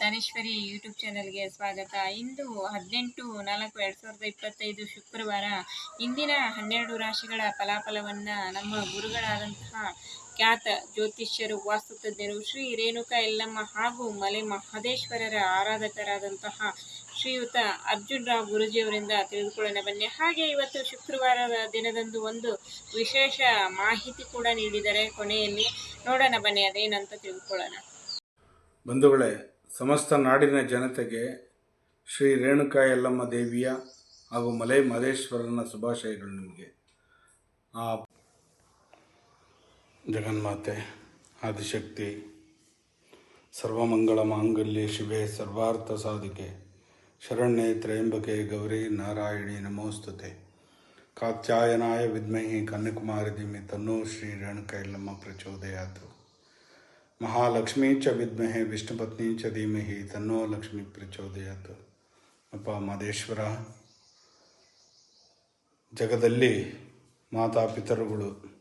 Daneshwari YouTube ಚಾನಲ್ಗೆ ಸ್ವಾಗತ. ಇಂದು ಹದಿನೆಂಟು ನಾಲ್ಕು ಎರಡು ಸಾವಿರದ ಇಪ್ಪತ್ತೈದು ಶುಕ್ರವಾರ ಇಂದಿನ ಹನ್ನೆರಡು ರಾಶಿಗಳ ಫಲಾಫಲವನ್ನು ನಮ್ಮ ಗುರುಗಳಾದಂತಹ ಖ್ಯಾತ ಜ್ಯೋತಿಷ್ಯರು ವಾಸ್ತುತಜ್ಞರು ಶ್ರೀ ರೇಣುಕಾ ಎಲ್ಲಮ್ಮ ಹಾಗೂ ಮಲೆ ಮಹದೇಶ್ವರರ ಆರಾಧಕರಾದಂತಹ ಶ್ರೀಯುತ ಅರ್ಜುನ್ ರಾವ್ ಗುರುಜಿಯವರಿಂದ ತಿಳಿದುಕೊಳ್ಳೋಣ. ಬನ್ನಿ, ಹಾಗೆ ಇವತ್ತು ಶುಕ್ರವಾರದ ದಿನದಂದು ಒಂದು ವಿಶೇಷ ಮಾಹಿತಿ ಕೂಡ ನೀಡಿದ್ದಾರೆ ಕೊನೆಯಲ್ಲಿ ನೋಡೋಣ ಬನ್ನಿ, ಅದೇನಂತ ತಿಳಿದುಕೊಳ್ಳೋಣ ಬಂಧುಗಳೇ ಸಮಸ್ತ ನಾಡಿನ ಜನತೆಗೆ ಶ್ರೀ ರೇಣುಕಾ ಯಲ್ಲಮ್ಮ ದೇವಿಯ ಹಾಗೂ ಮಲೈ ಮಹದೇಶ್ವರನ ಶುಭಾಶಯಗಳು ನಿಮಗೆ. ಆ ಜಗನ್ಮಾತೆ, ಆದಿಶಕ್ತಿ, ಸರ್ವಮಂಗಳ ಮಾಂಗಲ್ಯ, ಶಿವೆ ಸರ್ವಾರ್ಥ ಸಾಧಿಕೆ, ಶರಣ್ಯ ತ್ರಯಂಬಕೆ ಗೌರಿ ನಾರಾಯಣಿ ನಮೋಸ್ತುತೆ. ಕಾತ್ಯಾಯನಾಯ ವಿದ್ಮಹಿ ಕನ್ಯಕುಮಾರಿ ಧಿಮಿ ತನ್ನೋ ಶ್ರೀ ರೇಣುಕಾ ಯಲ್ಲಮ್ಮ ಪ್ರಚೋದಯಾತು. ಮಹಾಲಕ್ಷ್ಮೀ ಚ ವಿದ್ಮಹೆ ವಿಷ್ಣುಪತ್ನಿ ಚ ಧೀಮಹಿ, ತನ್ನೋ ಲಕ್ಷ್ಮಿ ಪ್ರಚೋದಯಾತ್. ಅಪ್ಪ ಮಾದೇಶ್ವರ ಜಗದಲ್ಲಿ ಮಾತಾ ಪಿತರುಗಳು.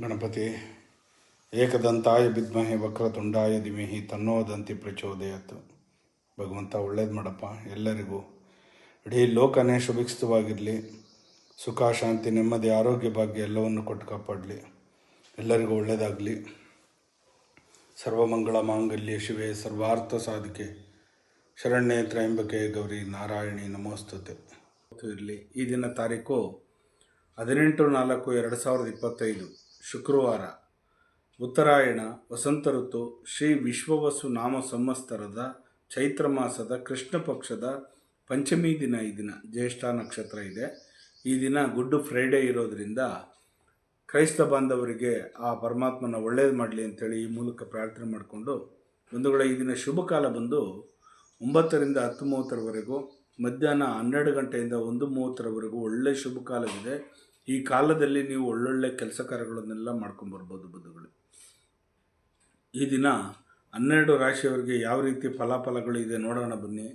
ಗಣಪತಿ, ಏಕದಂತಾಯ ವಿದ್ಮಹೆ, ವಕ್ರತುಂಡಾಯ ಧಿಮಹಿ, ತನ್ನೋ ದಂತಿ ಪ್ರಚೋದಯಾತ್. ಭಗವಂತ ಒಳ್ಳೇದು ಮಾಡಪ್ಪ, ಎಲ್ಲರಿಗೂ. ಇಡೀ ಲೋಕನೇ ಶುಭಿಕ್ಷಿತವಾಗಿರಲಿ. ಸುಖ, ಶಾಂತಿ, ನೆಮ್ಮದಿ, ಆರೋಗ್ಯ ಭಾಗ್ಯ ಎಲ್ಲವನ್ನು ಕೊಟ್ಟು ಕಾಪಾಡಲಿ. ಎಲ್ಲರಿಗೂ ಒಳ್ಳೆಯದಾಗಲಿ. ಸರ್ವಮಂಗಳ ಮಾಂಗಲ್ಯ ಶಿವೆ, ಸರ್ವಾರ್ಥ ಸಾಧಿಕೆ. ಶರಣ್ಯ ತ್ರಯಂಬಕೆ ಗೌರಿ ನಾರಾಯಣಿ ನಮೋಸ್ತುತೆ. ಇರಲಿ, ಈ ದಿನ ತಾರೀಕು ಹದಿನೆಂಟು ನಾಲ್ಕು ಎರಡು ಸಾವಿರದ ಇಪ್ಪತ್ತೈದು, ಶುಕ್ರವಾರ. ಉತ್ತರಾಯಣ, ವಸಂತ ಋತು, ಶ್ರೀ ವಿಶ್ವವಸು ನಾಮ ಸಂವತ್ಸರದ ಚೈತ್ರ ಮಾಸದ ಕೃಷ್ಣ ಪಕ್ಷದ ಪಂಚಮಿ ದಿನ ಈ ದಿನ, ಜ್ಯೇಷ್ಠ ನಕ್ಷತ್ರ ಇದೆ. ಈ ದಿನ ಗುಡ್ ಫ್ರೈಡೇ ಇರೋದರಿಂದ ಕ್ರೈಸ್ತ ಬಾಂಧವರಿಗೆ ಆ ಪರಮಾತ್ಮನ ಒಳ್ಳೇದು ಮಾಡಲಿ ಅಂತೇಳಿ ಈ ಮೂಲಕ ಪ್ರಾರ್ಥನೆ ಮಾಡಿಕೊಂಡು ಬಂಧುಗಳ, ಈ ದಿನ ಶುಭ ಕಾಲ ಬಂದು ಒಂಬತ್ತರಿಂದ ಹತ್ತು ಮೂವತ್ತರವರೆಗೂ ಮಧ್ಯಾಹ್ನ ಹನ್ನೆರಡು ಗಂಟೆಯಿಂದ ಒಂದು ಮೂವತ್ತರವರೆಗೂ ಒಳ್ಳೆಯ ಶುಭ ಕಾಲವಿದೆ. ಈ ಕಾಲದಲ್ಲಿ ನೀವು ಒಳ್ಳೊಳ್ಳೆ ಕೆಲಸ ಕಾರ್ಯಗಳನ್ನೆಲ್ಲ ಮಾಡ್ಕೊಂಬರ್ಬೋದು ಬಂಧುಗಳು. ಈ ದಿನ ಹನ್ನೆರಡು ರಾಶಿಯವರಿಗೆ ಯಾವ ರೀತಿ ಫಲಾಫಲಗಳು ಇದೆ ನೋಡೋಣ ಬನ್ನಿ.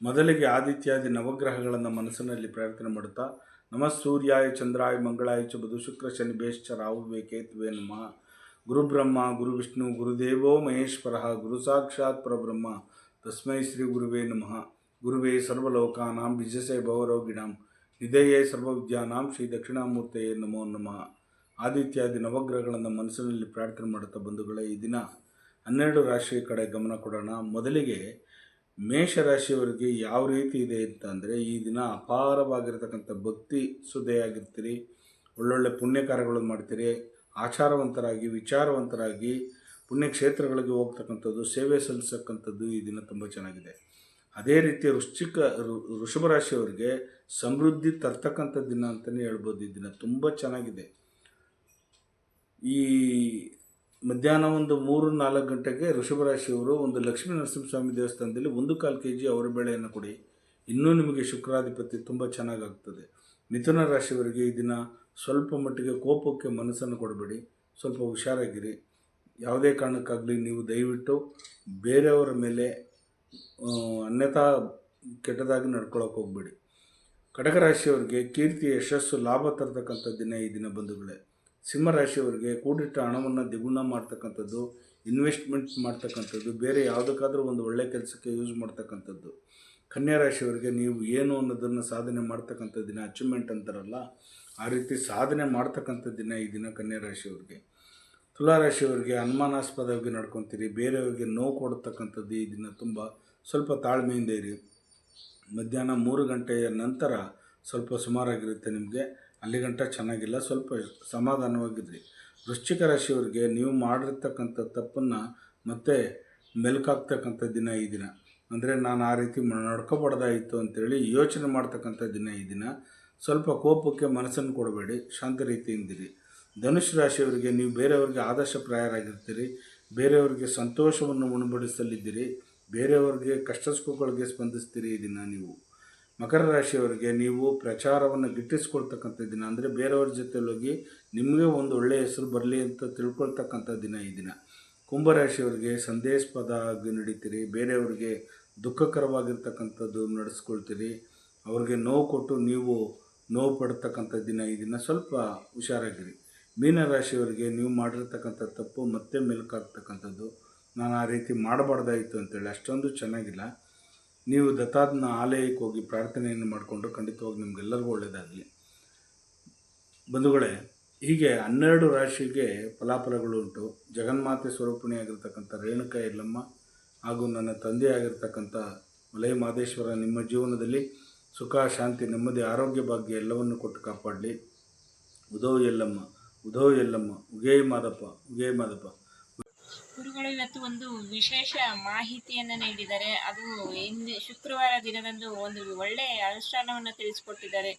ಮೊದಲಿಗೆ ಆದಿತ್ಯಾದಿ ನವಗ್ರಹಗಳನ್ನು ಮನಸ್ಸಿನಲ್ಲಿ ಪ್ರಾರ್ಥನೆ ಮಾಡುತ್ತಾ ನಮಃ ಸೂರ್ಯಾಯ ಚಂದ್ರಾಯ ಮಂಗಳಾಯ ಚ ಬುಧ ಶುಕ್ರ ಶನಿ ರಾಹುವೇ ಕೇತುವೆ ನಮಃ. ಗುರುಬ್ರಹ್ಮ ಗುರು ವಿಷ್ಣು ಗುರುದೇವೋ ಮಹೇಶ್ವರ, ಗುರು ಸಾಕ್ಷಾತ್ ಪರಬ್ರಹ್ಮ, ತಸ್ಮೈ ಶ್ರೀ ಗುರುವೇ ನಮಃ. ಗುರುವೇ ಸರ್ವಲೋಕಾನಾಂ ಬಿಜಸೆ ಭವರೋಗಿಣಾಂ, ನಿಧಯೇ ಸರ್ವವಿದ್ಯಾನಾಂ ಶ್ರೀ ದಕ್ಷಿಣಾಮೂರ್ತೆಯೇ ನಮೋ ನಮಃ. ಆದಿತ್ಯಾದಿ ನವಗ್ರಹಗಳನ್ನು ಮನಸ್ಸಿನಲ್ಲಿ ಪ್ರಾರ್ಥನೆ ಮಾಡುತ್ತಾ ಬಂಧುಗಳೇ, ಈ ದಿನ ಹನ್ನೆರಡು ರಾಶಿಯ ಕಡೆ ಗಮನ ಕೊಡೋಣ. ಮೊದಲಿಗೆ ಮೇಷರಾಶಿಯವರಿಗೆ ಯಾವ ರೀತಿ ಇದೆ ಅಂತಂದರೆ ಈ ದಿನ ಅಪಾರವಾಗಿರತಕ್ಕಂಥ ಭಕ್ತಿ ಸುದೆಯಾಗಿರ್ತೀರಿ ಒಳ್ಳೊಳ್ಳೆ ಪುಣ್ಯ ಕಾರ್ಯಗಳನ್ನು ಮಾಡ್ತೀರಿ, ಆಚಾರವಂತರಾಗಿ, ವಿಚಾರವಂತರಾಗಿ, ಪುಣ್ಯಕ್ಷೇತ್ರಗಳಿಗೆ ಹೋಗ್ತಕ್ಕಂಥದ್ದು, ಸೇವೆ ಸಲ್ಲಿಸಕ್ಕಂಥದ್ದು ಈ ದಿನ ತುಂಬ ಚೆನ್ನಾಗಿದೆ. ಅದೇ ರೀತಿ ವೃಶ್ಚಿಕ ಋಷಭ ರಾಶಿಯವರಿಗೆ ಸಮೃದ್ಧಿ ತರ್ತಕ್ಕಂಥ ದಿನ ಅಂತಲೇ ಹೇಳ್ಬೋದು, ಈ ದಿನ ತುಂಬ ಚೆನ್ನಾಗಿದೆ. ಈ ಮಧ್ಯಾಹ್ನ ಒಂದು ಮೂರು ನಾಲ್ಕು ಗಂಟೆಗೆ ಋಷಭರಾಶಿಯವರು ಒಂದು ಲಕ್ಷ್ಮೀ ನರಸಿಂಹಸ್ವಾಮಿ ದೇವಸ್ಥಾನದಲ್ಲಿ ಒಂದು ಕಾಲು ಕೆ ಜಿ ಅವರ ಬೆಳೆಯನ್ನು ಕೊಡಿ. ಇನ್ನೂ ನಿಮಗೆ ಶುಕ್ರಾಧಿಪತಿ ತುಂಬ ಚೆನ್ನಾಗಾಗ್ತದೆ. ಮಿಥುನ ರಾಶಿಯವರಿಗೆ ಈ ದಿನ ಸ್ವಲ್ಪ ಮಟ್ಟಿಗೆ ಕೋಪಕ್ಕೆ ಮನಸ್ಸನ್ನು ಕೊಡಬೇಡಿ. ಸ್ವಲ್ಪ ಹುಷಾರಾಗಿರಿ. ಯಾವುದೇ ಕಾರಣಕ್ಕಾಗಲಿ ನೀವು ದಯವಿಟ್ಟು ಬೇರೆಯವರ ಮೇಲೆ ಅನ್ಯಥಾ ಕೆಟ್ಟದಾಗಿ ನಡ್ಕೊಳಕ್ಕೆ ಹೋಗಬೇಡಿ. ಕಟಕ ರಾಶಿಯವರಿಗೆ ಕೀರ್ತಿ, ಯಶಸ್ಸು, ಲಾಭ ತರ್ತಕ್ಕಂಥ ದಿನ ಈ ದಿನ ಬಂಧುಗಳೇ. ಸಿಂಹರಾಶಿಯವರಿಗೆ ಕೂಡಿಟ್ಟ ಹಣವನ್ನು ದ್ವಿಗುಣ ಮಾಡ್ತಕ್ಕಂಥದ್ದು, ಇನ್ವೆಸ್ಟ್ಮೆಂಟ್ ಮಾಡ್ತಕ್ಕಂಥದ್ದು, ಬೇರೆ ಯಾವುದಕ್ಕಾದರೂ ಒಂದು ಒಳ್ಳೆಯ ಕೆಲಸಕ್ಕೆ ಯೂಸ್ ಮಾಡ್ತಕ್ಕಂಥದ್ದು. ಕನ್ಯಾ ರಾಶಿಯವರಿಗೆ ನೀವು ಏನು ಅನ್ನೋದನ್ನು ಸಾಧನೆ ಮಾಡ್ತಕ್ಕಂಥ ದಿನ ಅಚೀವ್ಮೆಂಟ್ ಅಂತಾರಲ್ಲ, ಆ ರೀತಿ ಸಾಧನೆ ಮಾಡ್ತಕ್ಕಂಥ ದಿನ ಈ ದಿನ ಕನ್ಯಾ ರಾಶಿಯವರಿಗೆ. ತುಲಾ ರಾಶಿಯವರಿಗೆ ಅನುಮಾನಾಸ್ಪದವಾಗಿ ನಡ್ಕೊತೀರಿ, ಬೇರೆಯವರಿಗೆ ನೋವು ಕೊಡ್ತಕ್ಕಂಥದ್ದು ಈ ದಿನ ತುಂಬ ಸ್ವಲ್ಪ ತಾಳ್ಮೆಯಿಂದ ಇರಿ. ಮಧ್ಯಾಹ್ನ ಮೂರು ಗಂಟೆಯ ನಂತರ ಸ್ವಲ್ಪ ಸುಮಾರಾಗಿರುತ್ತೆ ನಿಮಗೆ. ಅಲ್ಲಿ ಗಂಟ ಚೆನ್ನಾಗಿಲ್ಲ. ಸ್ವಲ್ಪ ಸಮಾಧಾನವಾಗಿದ್ರಿ. ವೃಶ್ಚಿಕ ರಾಶಿಯವರಿಗೆ ನೀವು ಮಾಡಿರ್ತಕ್ಕಂಥ ತಪ್ಪನ್ನು ಮತ್ತೆ ಮೆಲುಕಾಗ್ತಕ್ಕಂಥ ದಿನ ಈ ದಿನ. ಅಂದರೆ ನಾನು ಆ ರೀತಿ ನಡ್ಕೋಬಾರ್ದಾಯಿತು ಅಂತೇಳಿ ಯೋಚನೆ ಮಾಡ್ತಕ್ಕಂಥ ದಿನ ಈ ದಿನ. ಸ್ವಲ್ಪ ಕೋಪಕ್ಕೆ ಮನಸ್ಸನ್ನು ಕೊಡಬೇಡಿ. ಶಾಂತ ರೀತಿಯಿಂದಿರಿ. ಧನುಷ್ ರಾಶಿಯವರಿಗೆ ನೀವು ಬೇರೆಯವರಿಗೆ ಆದರ್ಶಪ್ರಾಯರಾಗಿರ್ತೀರಿ ಬೇರೆಯವರಿಗೆ ಸಂತೋಷವನ್ನು ಉಣಬಡಿಸಲಿದ್ದೀರಿ. ಬೇರೆಯವರಿಗೆ ಕಷ್ಟ ಸುಖಗಳಿಗೆ ಸ್ಪಂದಿಸ್ತೀರಿ ಈ ದಿನ ನೀವು. ಮಕರ ರಾಶಿಯವರಿಗೆ ನೀವು ಪ್ರಚಾರವನ್ನು ಗಿಟ್ಟಿಸ್ಕೊಳ್ತಕ್ಕಂಥ ದಿನ ಅಂದರೆ ಬೇರೆಯವ್ರ ಜೊತೆಲಿ ಹೋಗಿ ನಿಮಗೆ ಒಂದು ಒಳ್ಳೆಯ ಹೆಸರು ಬರಲಿ ಅಂತ ತಿಳ್ಕೊಳ್ತಕ್ಕಂಥ ದಿನ ಈ ದಿನ. ಕುಂಭರಾಶಿಯವರಿಗೆ ಸಂದೇಶಪದ ಆಗಿ ನಡೀತೀರಿ, ಬೇರೆಯವ್ರಿಗೆ ದುಃಖಕರವಾಗಿರ್ತಕ್ಕಂಥದ್ದು ನಡೆಸ್ಕೊಳ್ತೀರಿ, ಅವ್ರಿಗೆ ನೋವು ಕೊಟ್ಟು ನೀವು ನೋವು ಪಡ್ತಕ್ಕಂಥ ದಿನ ಈ ದಿನ ಸ್ವಲ್ಪ ಹುಷಾರಾಗಿರಿ. ಮೀನರಾಶಿಯವರಿಗೆ ನೀವು ಮಾಡಿರ್ತಕ್ಕಂಥ ತಪ್ಪು ಮತ್ತೆ ಮೆಲುಕಾಗ್ತಕ್ಕಂಥದ್ದು. ನಾನು ಆ ರೀತಿ ಮಾಡಬಾರ್ದಾಯಿತು ಅಂತೇಳಿ ಅಷ್ಟೊಂದು ಚೆನ್ನಾಗಿಲ್ಲ. ನೀವು ದತ್ತಾತ್ನ ಆಲಯಕ್ಕೆ ಹೋಗಿ ಪ್ರಾರ್ಥನೆಯನ್ನು ಮಾಡಿಕೊಂಡು ಖಂಡಿತವಾಗಿ ನಿಮಗೆಲ್ಲರಿಗೂ ಒಳ್ಳೆಯದಾಗಲಿ ಬಂಧುಗಳೇ, ಹೀಗೆ ಹನ್ನೆರಡು ರಾಶಿಗೆ ಫಲಾಫಲಗಳು ಉಂಟು. ಜಗನ್ಮಾತೆ ಸ್ವರೂಪಿಣಿಯಾಗಿರ್ತಕ್ಕಂಥ ರೇಣುಕಾ ಎಲ್ಲಮ್ಮ ಹಾಗೂ ನನ್ನ ತಂದೆಯಾಗಿರ್ತಕ್ಕಂಥ ಮಲೈ ಮಾದೇಶ್ವರ ನಿಮ್ಮ ಜೀವನದಲ್ಲಿ ಸುಖ, ಶಾಂತಿ, ನೆಮ್ಮದಿ, ಆರೋಗ್ಯ ಭಾಗ್ಯ ಎಲ್ಲವನ್ನು ಕೊಟ್ಟು ಕಾಪಾಡಲಿ. ಉದೋ ಎಲ್ಲಮ್ಮ ಉದೋ ಎಲ್ಲಮ್ಮ ಉಗೇ ಮಾದಪ್ಪ ಉಗೇ ಮಾದಪ್ಪ. ಗುರುಗಳು ಇವತ್ತು ಒಂದು ವಿಶೇಷ ಮಾಹಿತಿಯನ್ನು ನೀಡಿದ್ದಾರೆ. ಅದು ಹಿಂದೆ ಶುಕ್ರವಾರ ದಿನದಂದು ಒಂದು ಒಳ್ಳೆಯ ಅನುಷ್ಠಾನವನ್ನು ತಿಳಿಸ್ಕೊಟ್ಟಿದ್ದಾರೆ.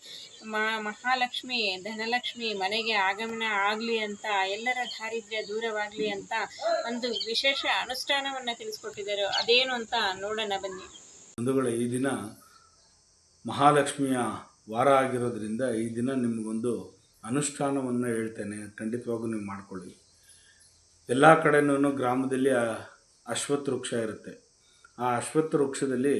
ಮಹಾಲಕ್ಷ್ಮಿ, ಧನಲಕ್ಷ್ಮಿ ಮನೆಗೆ ಆಗಮನ ಆಗಲಿ ಅಂತ, ಎಲ್ಲರ ದಾರಿದ್ರ್ಯ ದೂರವಾಗಲಿ ಅಂತ ಒಂದು ವಿಶೇಷ ಅನುಷ್ಠಾನವನ್ನು ತಿಳಿಸ್ಕೊಟ್ಟಿದ್ದಾರೆ. ಅದೇನು ಅಂತ ನೋಡೋಣ ಬನ್ನಿ. ಬಂಧುಗಳು, ಈ ದಿನ ಮಹಾಲಕ್ಷ್ಮಿಯ ವಾರ ಆಗಿರೋದ್ರಿಂದ ಈ ದಿನ ನಿಮಗೊಂದು ಅನುಷ್ಠಾನವನ್ನು ಹೇಳ್ತೇನೆ. ಖಂಡಿತವಾಗೂ ನೀವು ಮಾಡ್ಕೊಳ್ಳಿ. ಎಲ್ಲ ಕಡೆನೂ ಗ್ರಾಮದಲ್ಲಿ ಆ ಅಶ್ವತ್ಥ ವೃಕ್ಷ ಇರುತ್ತೆ. ಆ ಅಶ್ವತ್ಥ ವೃಕ್ಷದಲ್ಲಿ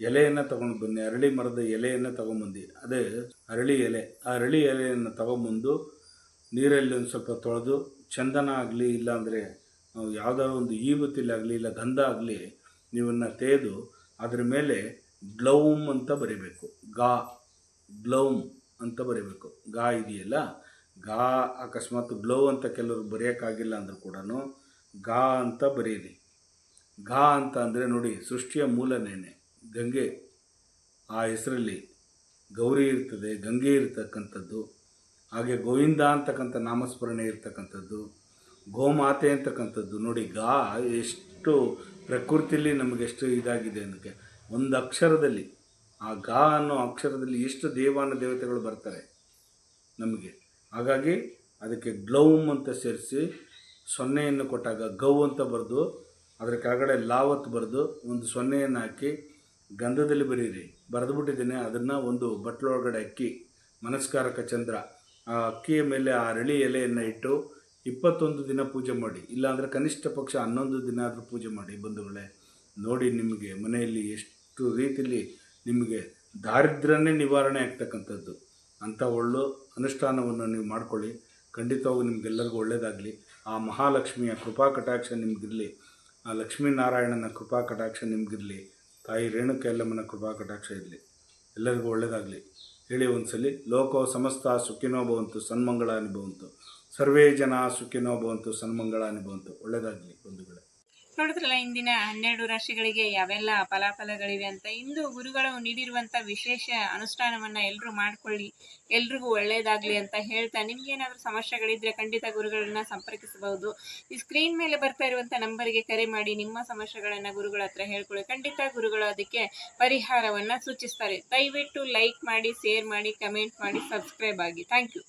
ಎಲೆಯನ್ನು ತಗೊಂಡು ಬನ್ನಿ ಅರಳಿ ಮರದ ಎಲೆಯನ್ನು ತಗೊಂಬಂದು ಅದೇ ಅರಳಿ ಎಲೆ. ಆ ಅರಳಿ ಎಲೆಯನ್ನು ತಗೊಂಬಂದು ನೀರಲ್ಲಿ ಒಂದು ಸ್ವಲ್ಪ ತೊಳೆದು ಚಂದನ ಆಗಲಿ ಇಲ್ಲಾಂದರೆ ಯಾವುದಾದ್ರು ಒಂದು ಈಬತ್ತಿಲಾಗಲಿ ಇಲ್ಲ ಗಂಧ ಆಗಲಿ ನೀವನ್ನ ತೆಗೆದು ಅದರ ಮೇಲೆ ಗ್ಲೌಮ್ ಅಂತ ಬರೀಬೇಕು. ಗಾ, ಗ್ಲೌಮ್ ಅಂತ ಬರೀಬೇಕು. ಗಾ ಇದೆಯಲ್ಲ ಗಾ ಅಕಸ್ಮಾತ್ ಗ್ಲೋ ಅಂತ ಕೆಲವರು ಬರೆಯೋಕ್ಕಾಗಿಲ್ಲ ಅಂದರೂ ಕೂಡ ಗಾ ಅಂತ ಬರೀರಿ. ಗಾ ಅಂತ ಅಂದರೆ ನೋಡಿ ಸೃಷ್ಟಿಯ ಮೂಲನೇನೆ. ಗಂಗೆ ಆ ಹೆಸರಲ್ಲಿ ಗೌರಿ ಇರ್ತದೆ, ಗಂಗೆ ಇರ್ತಕ್ಕಂಥದ್ದು. ಹಾಗೆ ಗೋವಿಂದ ಅಂತಕ್ಕಂಥ ನಾಮಸ್ಮರಣೆ ಇರ್ತಕ್ಕಂಥದ್ದು. ಗೋಮಾತೆ ಅಂತಕ್ಕಂಥದ್ದು. ನೋಡಿ ಗಾ ಎಷ್ಟು ಪ್ರಕೃತಿಯಲ್ಲಿ ನಮಗೆಷ್ಟು ಇದಾಗಿದೆ ಅನ್ನೋಕ್ಕೆ ಒಂದು ಅಕ್ಷರದಲ್ಲಿ. ಆ ಗಾ ಅನ್ನೋ ಅಕ್ಷರದಲ್ಲಿ ಎಷ್ಟು ದೇವಾನ ದೇವತೆಗಳು ಬರ್ತಾರೆ ನಮಗೆ. ಹಾಗಾಗಿ ಅದಕ್ಕೆ ಗ್ಲೌಮ್ ಅಂತ ಸೇರಿಸಿ ಸೊನ್ನೆಯನ್ನು ಕೊಟ್ಟಾಗ ಗೌ ಅಂತ ಬರೆದು ಅದರ ಕೆಳಗಡೆ ಲಾವತ್ ಬರೆದು ಒಂದು ಸೊನ್ನೆಯನ್ನು ಹಾಕಿ ಗಂಧದಲ್ಲಿ ಬರೀರಿ. ಬರೆದುಬಿಟ್ಟಿದ್ದೀನಿ. ಅದನ್ನು ಒಂದು ಬಟ್ಲೊಳಗಡೆ ಅಕ್ಕಿ, ಮನಸ್ಕಾರಕ ಚಂದ್ರ, ಆ ಅಕ್ಕಿಯ ಮೇಲೆ ಆ ಅರಳಿ ಎಲೆಯನ್ನು ಇಟ್ಟು ಇಪ್ಪತ್ತೊಂದು ದಿನ ಪೂಜೆ ಮಾಡಿ. ಇಲ್ಲಾಂದರೆ ಕನಿಷ್ಠ ಪಕ್ಷ ಹನ್ನೊಂದು ದಿನ ಆದರೂ ಪೂಜೆ ಮಾಡಿ ಬಂಧುಗಳೇ. ನೋಡಿ ನಿಮಗೆ ಮನೆಯಲ್ಲಿ ಎಷ್ಟು ರೀತಿಯಲ್ಲಿ ನಿಮಗೆ ದಾರಿದ್ರ್ಯನೇ ನಿವಾರಣೆ ಆಗ್ತಕ್ಕಂಥದ್ದು. ಅಂಥ ಒಳ್ಳೆ ಅನುಷ್ಠಾನವನ್ನು ನೀವು ಮಾಡ್ಕೊಳ್ಳಿ. ಖಂಡಿತವಾಗೂ ನಿಮಗೆಲ್ಲರಿಗೂ ಒಳ್ಳೆಯದಾಗಲಿ ಆ ಮಹಾಲಕ್ಷ್ಮಿಯ ಕೃಪಾ ಕಟಾಕ್ಷ ನಿಮಗಿರಲಿ. ಆ ಲಕ್ಷ್ಮೀನಾರಾಯಣನ ಕೃಪಾ ಕಟಾಕ್ಷ ನಿಮಗಿರಲಿ. ತಾಯಿ ರೇಣುಕ ಎಲ್ಲಮ್ಮನ ಕೃಪಾ ಕಟಾಕ್ಷ ಇರಲಿ. ಎಲ್ಲರಿಗೂ ಒಳ್ಳೆಯದಾಗಲಿ ಹೇಳಿ ಒಂದ್ಸಲಿ, ಲೋಕೋ ಸಮಸ್ತ ಸುಖಿನೋ ಭವಂತು ಸನ್ಮಂಗಳ ಅನುಭವಂತು ಸರ್ವೇ ಜನ ಸುಖಿನೋ ಭವಂತು ಸನ್ಮಂಗಳ ಅನುಭವಂತು ಒಳ್ಳೆಯದಾಗಲಿ ಬಂಧುಗಳೇ. ನೋಡಿದ್ರಲ್ಲ, ಇಂದಿನ ಹನ್ನೆರಡು ರಾಶಿಗಳಿಗೆ ಯಾವೆಲ್ಲ ಫಲಾಫಲಗಳಿವೆ ಅಂತ. ಇಂದು ಗುರುಗಳು ನೀಡಿರುವಂಥ ವಿಶೇಷ ಅನುಷ್ಠಾನವನ್ನು ಎಲ್ಲರೂ ಮಾಡ್ಕೊಳ್ಳಿ, ಎಲ್ರಿಗೂ ಒಳ್ಳೆಯದಾಗಲಿ ಅಂತ ಹೇಳ್ತಾ ನಿಮ್ಗೇನಾದರೂ ಸಮಸ್ಯೆಗಳಿದ್ರೆ ಖಂಡಿತ ಗುರುಗಳನ್ನ ಸಂಪರ್ಕಿಸಬಹುದು. ಈ ಸ್ಕ್ರೀನ್ ಮೇಲೆ ಬರ್ತಾ ಇರುವಂಥ ನಂಬರ್ಗೆ ಕರೆ ಮಾಡಿ, ನಿಮ್ಮ ಸಮಸ್ಯೆಗಳನ್ನು ಗುರುಗಳ ಹತ್ರ ಹೇಳ್ಕೊಳ್ಳಿ. ಖಂಡಿತ ಗುರುಗಳು ಅದಕ್ಕೆ ಪರಿಹಾರವನ್ನು ಸೂಚಿಸ್ತಾರೆ. ದಯವಿಟ್ಟು ಲೈಕ್ ಮಾಡಿ ಶೇರ್ ಮಾಡಿ ಕಮೆಂಟ್ ಮಾಡಿ ಸಬ್ಸ್ಕ್ರೈಬ್ ಆಗಿ. Thank you